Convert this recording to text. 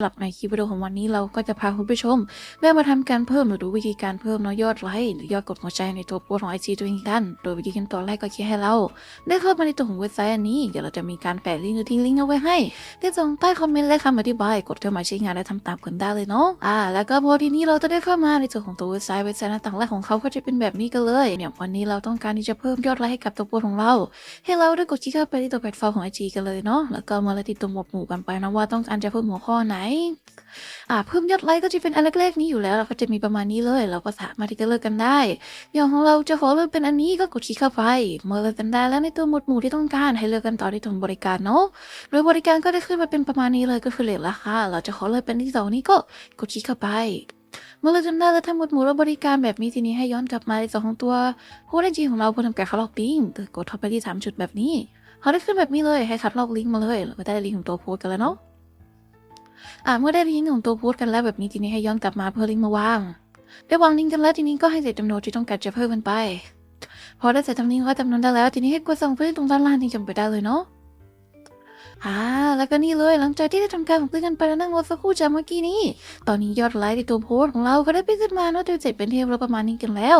สำหรับในคลิปวิดีโอของวันนี้เราก็จะพาคุณผู้ชมแม่มาทำการเพิ่มหรือดูวิธีการเพิ่มนาะยอดไลค์หรือยอดกดหัวใจในตัวโพสของไอจีตัวเองกัน โดยวิธีการตอนแรกก็แค่ให้เรา ได้เข้ามาในตัวของเว็บไซต์อันนี้เดี๋ยวเราจะมีการแปะลิงก์หรือทิ้งลิงก์เอาไว้ให้ที่ตรงใต้คอมเมนต์และคำอธิบาย กดเข้ามาใช้งานและทำตามกันได้เลยเนาะอ่าแล้วก็พอทีนี้เราจะได้เข้ามาในส่วของตัวเว็บไซต์เว็บไซต์หน้าต่างแรกของเขาก็จะเป็นแบบนี้กันเลยเนี่ยวันนี้เราต้องการที่จะเพิ่มยอดไลค์ให้กับตัวโพสของเรา ให้เราได้กดคลิกเข้าไปที่ตัวแพลตฟอร์มของไอจีกันเลยเนาะแล้วก็มาเลยติดตัวหมวดหมู่กันไปนะว่าต้องการจะเพิ่มหัวข้อไหนอ่าเพิ่มยอดไลค์ก็จะเป็นอันแรกๆนี้อยู่แล้วเราก็จะมีประมาณนี้เลย เราก็สามารถที่จะเลือกกันได้ อย่างของเราจะขอเลือกเป็นอันนี้ก็กดคลิกเข้าไป เมื่อเลือกกันได้แล้วในตัวหมวดหมู่ที่ต้องการให้เลือกกันต่อที่ตรงบริการเนาะโดยบริการก็ได้ขึ้นมาเป็นประมาณนี้เลยก็คือเลทราคาเราจะขอเลือกเป็นที่สองนี้ก็กดคลิกเข้าไปเมื่อเราจำได้แล้วทั้งหมดหมู่และบริการแบบนี้ทีนี้ให้ย้อนกลับมาในส่วนของตัวโฮสต์ไอจีของเราเพื่อทำการคัดลอกลิงก์กดเข้าไปที่สามจุดแบบนี้เขาได้ขึ้นแบบนี้เลยให้คัดลอกลิงก์มาเลยเราก็ได้ลิงก์ของตัวโพสต์กันแล้วเนาะ อ่าเมื่อได้ลิงก์ของตัวพสต์กันแล้วแบบนี้ทีนี้ให้ย้อนกลับมาเพื่อลิงก์มาวางได้วางลิงก์กันแล้วทีนี้ก็ให้ใส่จจำนวนที่ต้องการจะเพิ่มมันไป พอได้ใส่จจำนวนว่าจำนวนได้แล้ว ทีนี้ให้กดส่งเพื่อนตรงด้านล่างที่จำไปได้เลยเนาะอ่าแล้วก็นี่เลยหลังจากที่ได้ทำการของเพื่อนกันไปแล้วนั่งรถสักครู่จากเมื่อกี้นี้ ตอนนี้ยอดไลค์ในตัวโพสต์ของเราก็ได้ไปขึ้นมาเนาะโดยเสร็จเป็นที่เรียบร้อยประมาณนี้กันแล้ว